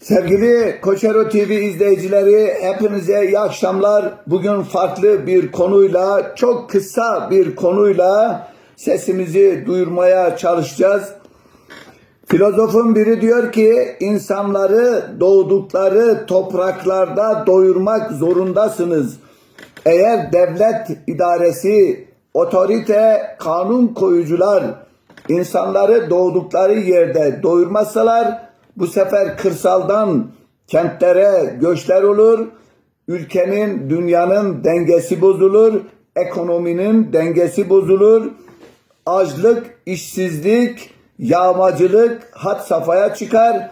Sevgili Koçero TV izleyicileri hepinize iyi akşamlar. Bugün farklı bir konuyla, çok kısa bir konuyla sesimizi duyurmaya çalışacağız. Filozofun biri diyor ki insanları doğdukları topraklarda doyurmak zorundasınız. Eğer devlet idaresi, otorite, kanun koyucular insanları doğdukları yerde doyurmasalar bu sefer kırsaldan kentlere göçler olur. Ülkenin, dünyanın dengesi bozulur. Ekonominin dengesi bozulur. Açlık, işsizlik, yağmacılık had safhaya çıkar.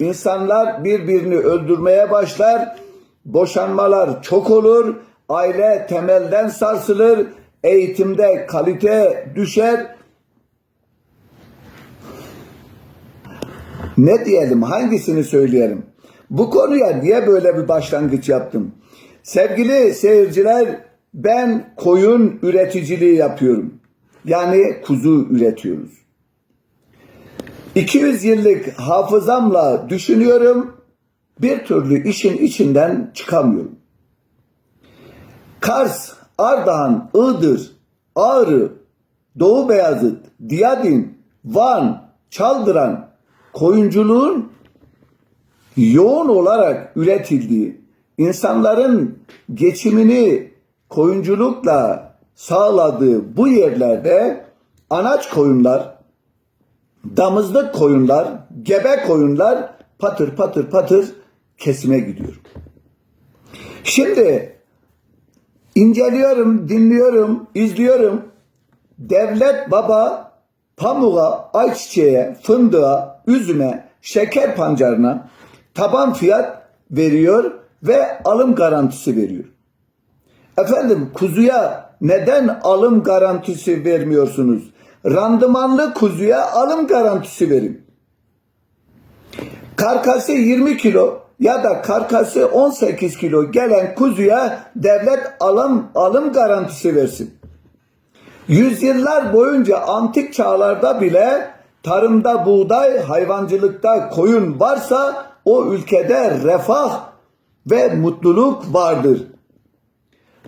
İnsanlar birbirini öldürmeye başlar. Boşanmalar çok olur. Aile temelden sarsılır. Eğitimde kalite düşer. Ne diyelim, hangisini söyleyelim? Bu konuya niye böyle bir başlangıç yaptım? Sevgili seyirciler, ben koyun üreticiliği yapıyorum. Yani kuzu üretiyoruz. 200 yıllık hafızamla düşünüyorum, bir türlü işin içinden çıkamıyorum. Kars, Ardahan, Iğdır, Ağrı, Doğu Beyazıt, Diyadin, Van, Çaldıran, koyunculuğun yoğun olarak üretildiği, insanların geçimini koyunculukla sağladığı bu yerlerde anaç koyunlar, damızlık koyunlar, gebe koyunlar patır patır patır kesime gidiyor. Şimdi inceliyorum, dinliyorum, izliyorum. Devlet baba pamuğa, ayçiçeğe, fındığa, üzüme, şeker pancarına taban fiyat veriyor ve alım garantisi veriyor. Efendim kuzuya neden alım garantisi vermiyorsunuz? Randımanlı kuzuya alım garantisi verin. Karkası 20 kilo ya da karkası 18 kilo gelen kuzuya devlet alım alım garantisi versin. Yüzyıllar boyunca antik çağlarda bile tarımda buğday, hayvancılıkta koyun varsa o ülkede refah ve mutluluk vardır.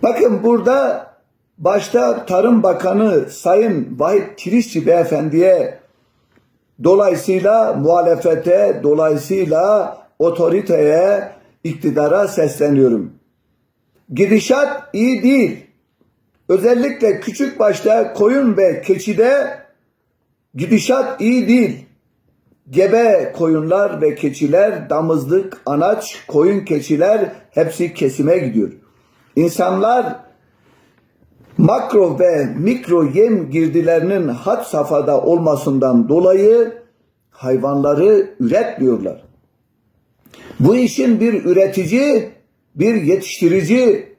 Bakın burada başta Tarım Bakanı Sayın Vahit Kirişçi Beyefendi'ye dolayısıyla muhalefete, dolayısıyla otoriteye, iktidara sesleniyorum. Gidişat iyi değil. Özellikle küçük başta koyun ve keçide gidişat iyi değil. Gebe koyunlar ve keçiler, damızlık, anaç, koyun keçiler hepsi kesime gidiyor. İnsanlar makro ve mikro yem girdilerinin had safhada olmasından dolayı hayvanları üretmiyorlar. Bu işin bir üretici, bir yetiştirici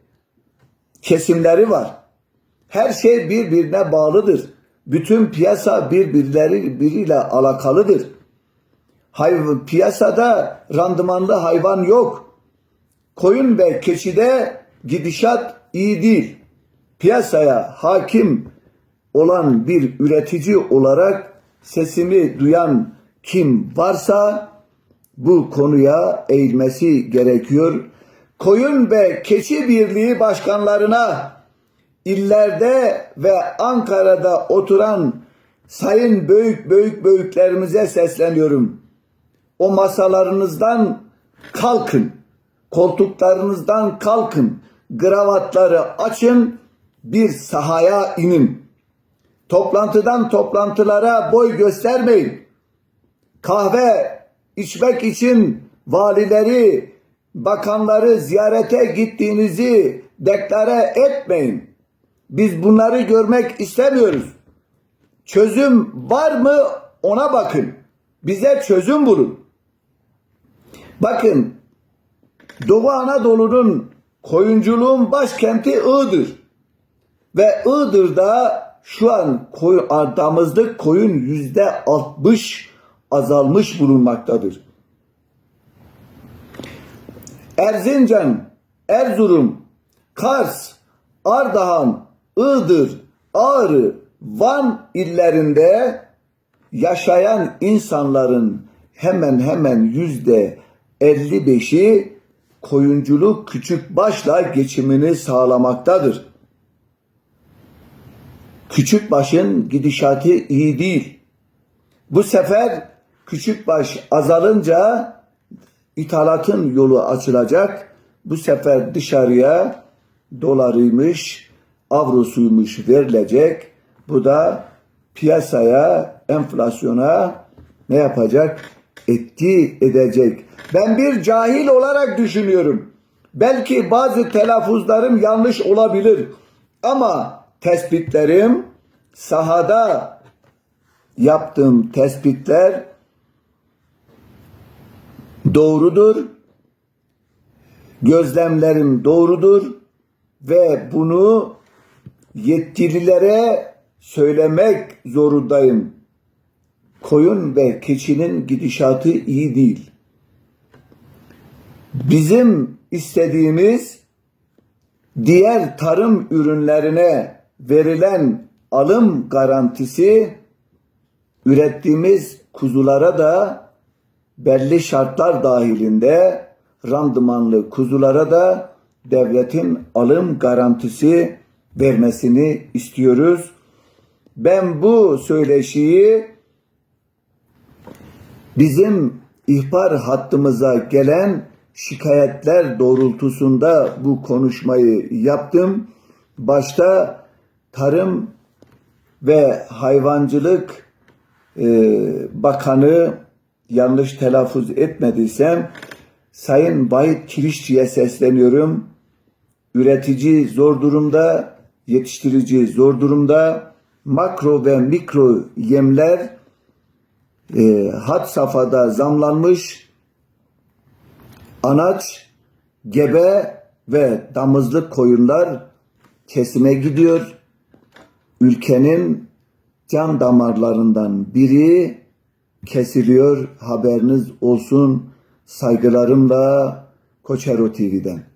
kesimleri var. Her şey birbirine bağlıdır. Bütün piyasa birbirleri biriyle alakalıdır. Hayvan, piyasada randımanlı hayvan yok. Koyun ve keçide gidişat iyi değil. Piyasaya hakim olan bir üretici olarak sesimi duyan kim varsa bu konuya eğilmesi gerekiyor. Koyun ve keçi birliği başkanlarına illerde ve Ankara'da oturan sayın büyük büyük büyüklerimize sesleniyorum. O masalarınızdan kalkın. Koltuklarınızdan kalkın. Gravatları açın. Bir sahaya inin. Toplantıdan toplantılara boy göstermeyin. Kahve içmek için valileri, bakanları ziyarete gittiğinizi deklare etmeyin. Biz bunları görmek istemiyoruz. Çözüm var mı ona bakın. Bize çözüm bulun. Bakın Doğu Anadolu'nun koyunculuğun başkenti Iğdır. Ve Iğdır'da şu an koyun, damızlık koyun yüzde 60 azalmış bulunmaktadır. Erzincan, Erzurum, Kars, Ardahan, Iğdır, Ağrı, Van illerinde yaşayan insanların hemen hemen yüzde 55'i koyunculuk küçük başla geçimini sağlamaktadır. Küçük başın gidişatı iyi değil. Bu sefer küçük baş azalınca ithalatın yolu açılacak. Bu sefer dışarıya dolarıymış, avrosuymuş verilecek. Bu da piyasaya, enflasyona ne yapacak? Etki edecek. Ben bir cahil olarak düşünüyorum. Belki bazı telaffuzlarım yanlış olabilir. Ama tespitlerim sahada yaptığım tespitler doğrudur. Gözlemlerim doğrudur ve bunu yetkililere söylemek zorundayım. Koyun ve keçinin gidişatı iyi değil. Bizim istediğimiz diğer tarım ürünlerine verilen alım garantisi ürettiğimiz kuzulara da belli şartlar dahilinde randımanlı kuzulara da devletin alım garantisi vermesini istiyoruz. Ben bu söyleşiyi bizim ihbar hattımıza gelen şikayetler doğrultusunda bu konuşmayı yaptım. Başta Tarım ve Hayvancılık e, Bakanı yanlış telaffuz etmediysem Sayın Vahit Kirişçi'ye sesleniyorum. Üretici zor durumda, yetiştirici zor durumda. Makro ve mikro yemler e, had safhada zamlanmış. Anaç, gebe ve damızlık koyunlar kesime gidiyor. Ülkenin can damarlarından biri kesiliyor. Haberiniz olsun. Saygılarımla Koçero TV'den.